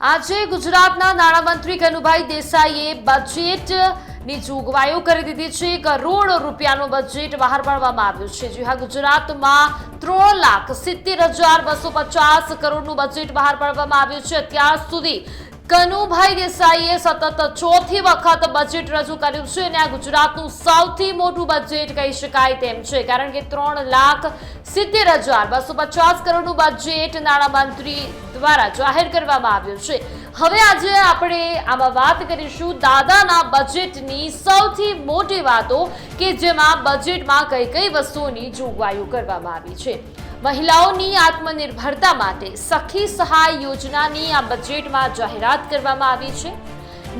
આજે ગુજરાતના નાણામંત્રી કનુભાઈ દેસાઈએ બજેટની જોગવાઈઓ કરી દીધી છે. કરોડ રૂપિયાનું બજેટ બહાર પાડવામાં આવ્યું છે. જી હા, ગુજરાતમાં ત્રણ લાખ સિત્તેર હજાર બસો પચાસ કરોડનું બજેટ બહાર પાડવામાં આવ્યું છે. અત્યાર સુધી કનુભાઈ દેસાઈએ સતત ચોથી વખત બજેટ રજૂ કર્યું છે અને આ ગુજરાતનું સૌથી મોટું બજેટ કહી શકાય તેમ છે. કારણ કે ત્રણ લાખ સિત્તેર હજાર બસો પચાસ કરોડનું બજેટ નાણામંત્રી દ્વારા જાહેર કરવામાં આવ્યું છે. હવે આજે આપણે આમાં વાત કરીશું દાદાના બજેટની સૌથી મોટી વાતો કે જેમાં બજેટમાં કઈ કઈ વસ્તુઓની જોગવાઈઓ કરવામાં આવી છે. મહિલાઓની આત્મનિર્ભરતા માટે સખી સહાય યોજનાની આ બજેટમાં જાહેરાત કરવામાં આવી છે.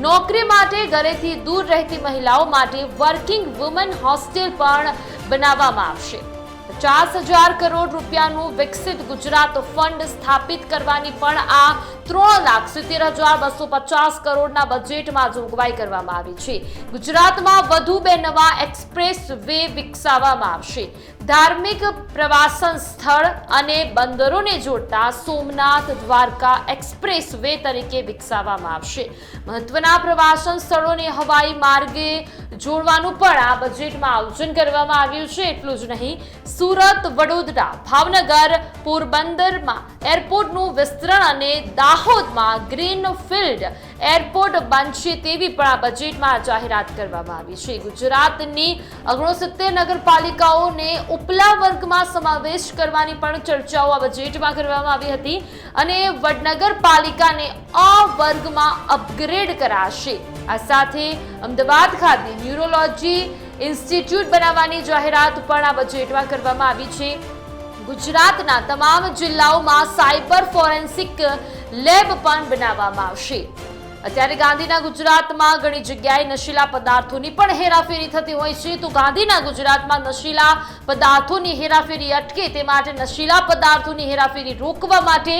નોકરી માટે ઘરેથી દૂર રહેતી મહિલાઓ માટે વર્કિંગ વુમન હોસ્ટેલ પણ બનાવવામાં આવશે. પચાસ હજાર કરોડ રૂપિયાનું વિકસિત ગુજરાત ફંડ સ્થાપિત કરવાની પણ આ ત્રણ લાખ સિત્તેર હજાર બસો પચાસ કરોડના બજેટમાં જોગવાઈ કરવામાં આવી છે. ગુજરાતમાં વધુ બે નવા એક્સપ્રેસ વે વિકસાવવામાં આવશે. ધાર્મિક પ્રવાસન સ્થળ અને બંદરોને જોડતા સોમનાથ દ્વારકા એક્સપ્રેસ વે તરીકે વિકસાવવામાં આવશે. મહત્વના પ્રવાસન સ્થળોને હવાઈ માર્ગે જોડવાનું પણ આ બજેટમાં આયોજન કરવામાં આવ્યું છે. એટલું જ નહીં, સુરત, વડોદરા, ભાવનગર, પોરબંદરમાં એરપોર્ટનું વિસ્તરણ અને દાહોદમાં ગ્રીન ફિલ્ડ એરપોર્ટ બનશે તેવી પણ આ બજેટમાં જાહેરાત કરવામાં આવી છે. ગુજરાતની ઓગણસિત્તેર નગરપાલિકાઓને ઉપલા વર્ગમાં સમાવેશ કરવાની પણ ચર્ચાઓ આ બજેટમાં કરવામાં આવી હતી અને વડનગરપાલિકાને અ વર્ગમાં અપગ્રેડ કરાશે. આ સાથે અમદાવાદ ખાતે ન્યુરોલોજી ઇન્સ્ટિટ્યૂટ બનાવવાની જાહેરાત પણ આ બજેટમાં કરવામાં આવી છે. ગુજરાતના તમામ જિલ્લાઓમાં સાયબર ફોરેન્સિક લેબ પણ બનાવવામાં આવશે. અત્યારે ગાંધીના ગુજરાતમાં ઘણી જગ્યાએ નશીલા પદાર્થોની પણ હેરાફેરી થતી હોય છે. તો ગાંધીના ગુજરાતમાં નશીલા પદાર્થોની હેરાફેરી અટકે તે માટે નશીલા પદાર્થોની હેરાફેરી રોકવા માટે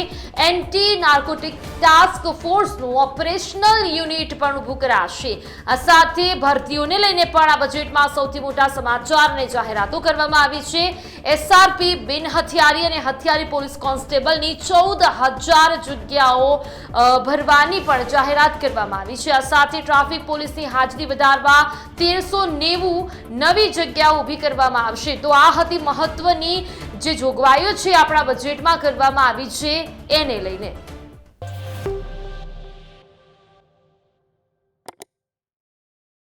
એન્ટી નાર્કોટિક ટાસ્ક ફોર્સનું ઓપરેશનલ યુનિટ પણ ઊભું કરાશે. આ સાથે ભરતીઓને લઈને પણ આ બજેટમાં સૌથી મોટા સમાચારને જાહેરાતો કરવામાં આવી છે. એસઆરપી બિન હથિયારી અને હથિયારી પોલીસ કોન્સ્ટેબલની ચૌદ હજાર જગ્યાઓ ભરવાની પણ જાહેરાત કરવામાં આવી છે. આ સાથે ટ્રાફિક પોલીસની હાજરી વધારવા તેરસો નેવું નવી જગ્યાઓ ઊભી કરવામાં આવશે. તો આ હતી મહત્વની જે જોગવાઈઓ છે આપણા બજેટમાં કરવામાં આવી છે એને લઈને.